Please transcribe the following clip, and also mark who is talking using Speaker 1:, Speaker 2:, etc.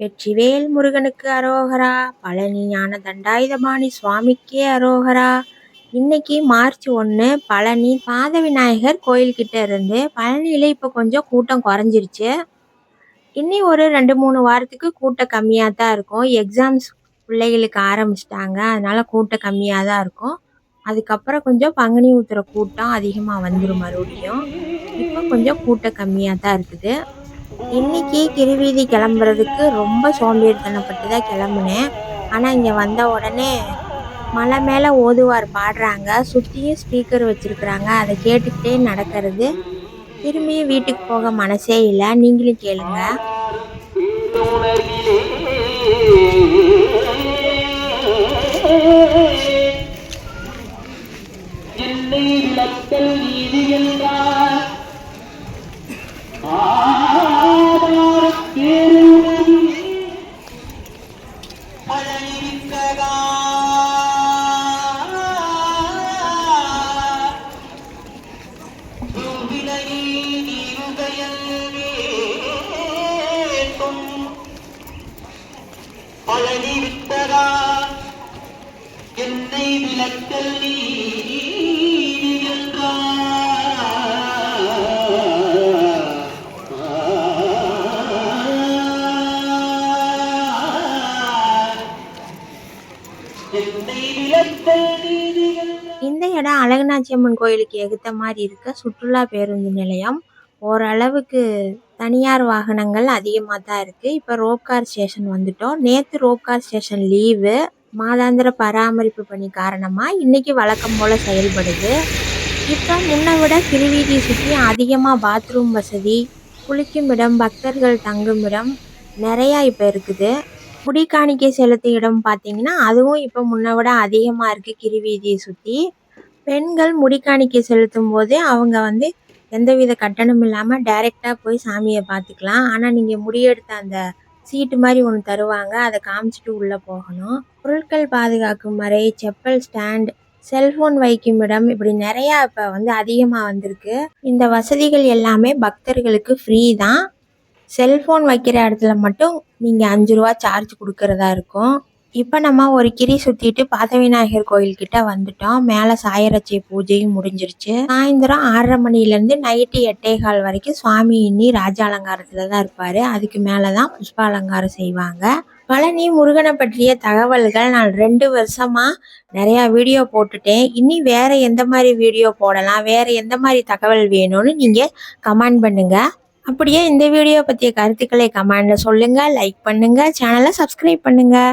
Speaker 1: வெற்றிவேல் முருகனுக்கு அரோகரா பழனி ஞான தண்டாயுதபாணி சுவாமிக்கே அரோகரா. இன்னைக்கு மார்ச் ஒன்று பழனி பாத விநாயகர் கோயில்கிட்ட இருந்து பழனியில் இப்போ கொஞ்சம் கூட்டம் குறைஞ்சிருச்சு. இன்னி ஒரு ரெண்டு மூணு வாரத்துக்கு கூட்டம் கம்மியாக தான் இருக்கும். எக்ஸாம்ஸ் பிள்ளைகளுக்கு ஆரம்பிச்சிட்டாங்க. அதனால் கூட்டம் கம்மியாக தான் இருக்கும். அதுக்கப்புறம் கொஞ்சம் பங்குனி ஊத்துற கூட்டம் அதிகமாக வந்துடும் மறுபடியும். இப்போ கொஞ்சம் கூட்டம் கம்மியாக தான் இருக்குது. இன்னைக்கு கிருவீதி கிளம்புறதுக்கு ரொம்ப சோம்பேறித்தனப்பட்டு தான் கிளம்புனேன். ஆனால் இங்கே வந்த உடனே மலை மேலே ஓதுவார் பாடுறாங்க. சுற்றியும் ஸ்பீக்கர் வச்சுருக்குறாங்க. அதை கேட்டுக்கிட்டே நடக்கிறது. திரும்பியும் வீட்டுக்கு போக மனசே இல்லை. நீங்களும் கேளுங்க.
Speaker 2: என்னை விளக்கல் நீதி என்றார். பழனி விட்டதா என்னை விளக்கல் நீ
Speaker 1: இந்த இடம் அழகநாச்சியம்மன் கோயிலுக்கு எகுத்த மாதிரி இருக்க சுற்றுலா பேருந்து நிலையம். ஓரளவுக்கு தனியார் வாகனங்கள் அதிகமாக தான் இருக்குது இப்போ ரோப்கார் ஸ்டேஷன் வந்துட்டோம். நேற்று ரோப்கார் ஸ்டேஷன் லீவு. மாதாந்திர பராமரிப்பு பணி காரணமாக இன்றைக்கி வழக்கம் போல் செயல்படுது. இப்போ முன்னை விட திருவீதி சுற்றி அதிகமாக பாத்ரூம் வசதி குளிக்கும் இடம் பக்தர்கள் தங்கும் இடம் நிறையா இப்போ இருக்குது. முடி காணிக்கை செலுத்த இடம் பார்த்தீங்கன்னா அதுவும் இப்போ முன்னை விட அதிகமாக இருக்குது கிரிவீதியை சுற்றி பெண்கள் முடி காணிக்கை செலுத்தும் போதே அவங்க வந்து எந்தவித கட்டணம் இல்லாமல் டைரெக்டாக போய் சாமியை பார்த்துக்கலாம் ஆனால் நீங்கள் முடியெடுத்த அந்த சீட்டு மாதிரி ஒன்று தருவாங்க. அதை காமிச்சிட்டு உள்ளே போகணும். பொருட்கள் பாதுகாக்கும் முறை செப்பல் ஸ்டாண்ட் செல்ஃபோன் வைக்கும் இடம் இப்படி நிறையா இப்போ வந்து அதிகமாக வந்திருக்கு. இந்த வசதிகள் எல்லாமே பக்தர்களுக்கு ஃப்ரீ தான். செல்ஃபோன் வைக்கிற இடத்துல மட்டும் நீங்கள் அஞ்சு ரூபா சார்ஜ் கொடுக்கறதா இருக்கும். இப்போ நம்ம ஒரு கிரி சுற்றிட்டு பாதவிநாயகர் கோயில்கிட்ட வந்துட்டோம். மேலே சாயரட்சி பூஜையும் முடிஞ்சிருச்சு. சாயந்தரம் ஆறரை மணிலேருந்து நைட்டு எட்டே கால் வரைக்கும் சுவாமி இன்னி ராஜ அலங்காரத்தில் தான் இருப்பார். அதுக்கு மேலே தான் புஷ்ப அலங்காரம் செய்வாங்க. பழனி முருகனை பற்றிய தகவல்கள் நான் ரெண்டு வருஷமாக நிறையா வீடியோ போட்டுட்டேன். இனி வேறு எந்த மாதிரி வீடியோ போடலாம்? வேறு எந்த மாதிரி தகவல் வேணும்னு நீங்கள் கமெண்ட் பண்ணுங்கள் அப்படியே இந்த வீடியோ பற்றிய கருத்துக்களை கமெண்டில் சொல்லுங்கள் லைக் பண்ணுங்கள் சேனலை சப்ஸ்கிரைப் பண்ணுங்கள்